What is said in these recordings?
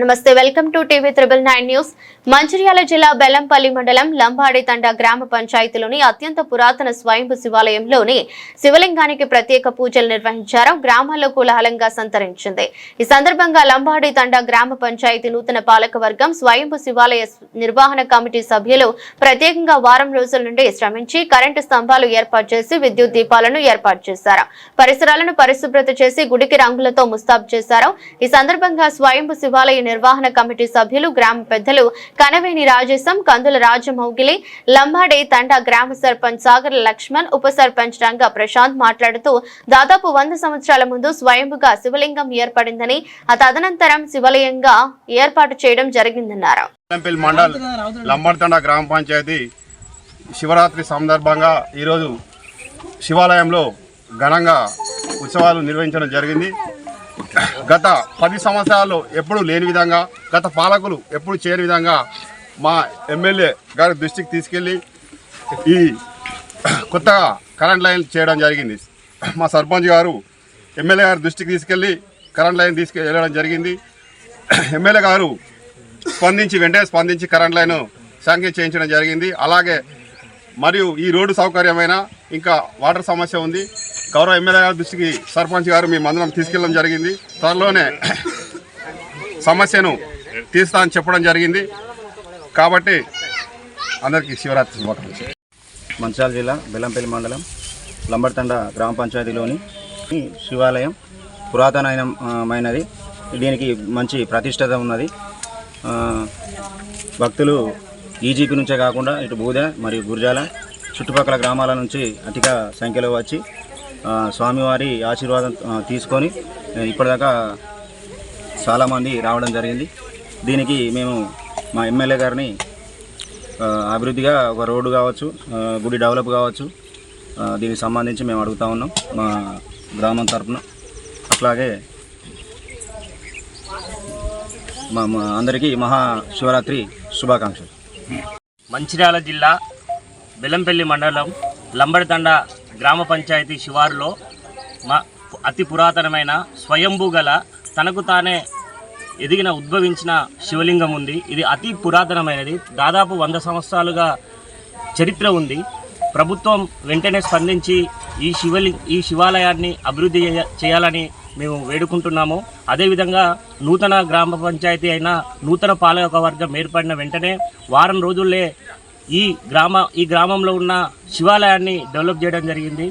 నమస్తే welcome to TV triple nine news. Mancherial జిల్లా బెల్లంపల్లి మండలం లంబాడి తండ గ్రామ పంచాయతీలోని అత్యంత పురాతన స్వయంభు శివాలయంలోని శివలింగానికి ప్రత్యేక పూజలు నిర్వహించారు. గ్రామాల్లో కోలాహలంగా సంతరించింది. ఈ సందర్భంగా లంబాడి తండ గ్రామ పంచాయతీ నూతన పాలక వర్గం స్వయంభు శివాలయ నిర్వహణ కమిటీ సభ్యులు ప్రత్యేకంగా వారం రోజుల నుండి శ్రమించి కరెంటు స్తంభాలు ఏర్పాటు చేసి విద్యుత్ దీపాలను ఏర్పాటు చేశారు. పరిసరాలను పరిశుభ్రత చేసి గుడికి రంగులతో ముస్తాబు చేశారు. ఈ సందర్భంగా స్వయంభు శివాలయ నిర్వహణ కమిటీ సభ్యులు గ్రామ పెద్దలు కనవేని రాజేశం కందుల రాజమౌగిలి లంబాడి తండా గ్రామ సర్పంచ్ సాగర్ లక్ష్మణ్ ఉప సర్పంచ్ రంగ ప్రశాంత్ మాట్లాడుతూ దాదాపు వంద సంవత్సరాల ముందు స్వయంగా శివలింగం ఏర్పడిందని ఆ తదనంతరం శివలయంగా ఏర్పాటు చేయడం జరిగిందన్నారు. మండల్ లంబర్తండ గ్రామ పంచాయతీ శివరాత్రి సందర్భంగా ఈరోజు శివాలయంలో ఘనంగా ఉత్సవాలు నిర్వహించడం జరిగింది. గత పది సంవత్సరాలు ఎప్పుడూ లేని విధంగా గత పాలకులు ఎప్పుడు చేయని విధంగా మా ఎమ్మెల్యే గారి దృష్టికి తీసుకెళ్ళి ఈ కొత్తగా కరెంట్ లైన్ చేయడం జరిగింది. మా సర్పంచ్ గారు ఎమ్మెల్యే గారి దృష్టికి తీసుకెళ్ళి కరెంట్ లైన్ తీసుకెళ్ళడం జరిగింది. ఎమ్మెల్యే గారు స్పందించి వెంటనే స్పందించి కరెంట్ లైన్ శాంక్షన్ చేయించడం జరిగింది. అలాగే మరియు ఈ రోడ్డు సౌకర్యమైన ఇంకా వాటర్ సమస్య ఉంది. గౌరవ ఎమ్మెల్యే గారి దృష్టికి సర్పంచ్ గారు మీ మందరం తీసుకెళ్ళడం జరిగింది. త్వరలోనే సమస్యను తీస్తా అని చెప్పడం జరిగింది. కాబట్టి అందరికీ శివరాత్రి శుభాకాంక్షలు. మంచాల జిల్లా బెల్లంపల్లి మండలం లంబర్తండ గ్రామ పంచాయతీలోని శివాలయం పురాతనమైనది. దీనికి మంచి ప్రతిష్టత ఉన్నది. భక్తులు ఈజీపీ నుంచే కాకుండా ఇటు బూద మరియు గుర్జాల చుట్టుపక్కల గ్రామాల నుంచి అధిక సంఖ్యలో వచ్చి స్వామివారి ఆశీర్వాదం తీసుకొని ఇప్పటిదాకా చాలామంది రావడం జరిగింది. దీనికి మేము మా ఎమ్మెల్యే గారిని అభివృద్ధిగా ఒక రోడ్డు కావచ్చు గుడి డెవలప్ కావచ్చు దీనికి సంబంధించి మేము అడుగుతా ఉన్నాం మా గ్రామం తరపున. అట్లాగే మా అందరికీ మహా శివరాత్రి శుభాకాంక్షలు. మంచిర్యాల జిల్లా బెల్లంపల్లి మండలం లంబడితండ గ్రామ పంచాయతీ శివారులో మా అతి పురాతనమైన స్వయంభూ గల తనకు తానే ఎదిగిన ఉద్భవించిన శివలింగం ఉంది. ఇది అతి పురాతనమైనది. దాదాపు వంద సంవత్సరాలుగా చరిత్ర ఉంది. ప్రభుత్వం వెంటనే స్పందించి ఈ శివలి ఈ శివాలయాన్ని అభివృద్ధి చేయాలని మేము వేడుకుంటున్నాము. అదేవిధంగా నూతన గ్రామ పంచాయతీ అయిన నూతన పాలకవర్గం ఏర్పడిన వెంటనే వారం రోజుల్లే ఈ గ్రామ ఈ గ్రామంలో ఉన్న శివాలయాన్ని డెవలప్ చేయడం జరిగింది.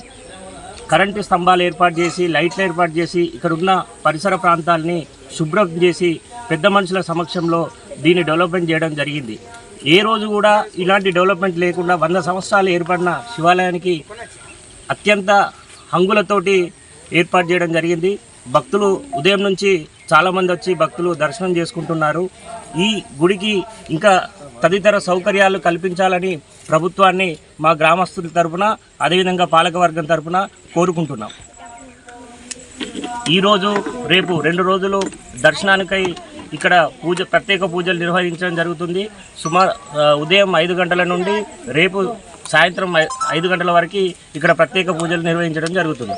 కరెంటు స్తంభాలు ఏర్పాటు చేసి లైట్లు ఏర్పాటు చేసి ఇక్కడ ఉన్న పరిసర ప్రాంతాలని శుభ్రం చేసి పెద్ద మనుషుల సమక్షంలో దీన్ని డెవలప్మెంట్ చేయడం జరిగింది. ఏ రోజు కూడా ఇలాంటి డెవలప్మెంట్ లేకుండా వంద సంవత్సరాలు ఏర్పడిన శివాలయానికి అత్యంత హంగులతోటి ఏర్పాటు చేయడం జరిగింది. భక్తులు ఉదయం నుంచి చాలామంది వచ్చి భక్తులు దర్శనం చేసుకుంటున్నారు. ఈ గుడికి ఇంకా తదితర సౌకర్యాలు కల్పించాలని ప్రభుత్వాన్ని మా గ్రామస్తుల తరపున అదేవిధంగా పాలకవర్గం తరపున కోరుకుంటున్నాం. ఈరోజు రేపు రెండు రోజులు దర్శనానికై ఇక్కడ పూజ ప్రత్యేక పూజలు నిర్వహించడం జరుగుతుంది. సుమారు ఉదయం ఐదు గంటల నుండి రేపు సాయంత్రం ఐ- ఐదు గంటల వరకు ఇక్కడ ప్రత్యేక పూజలు నిర్వహించడం జరుగుతుంది.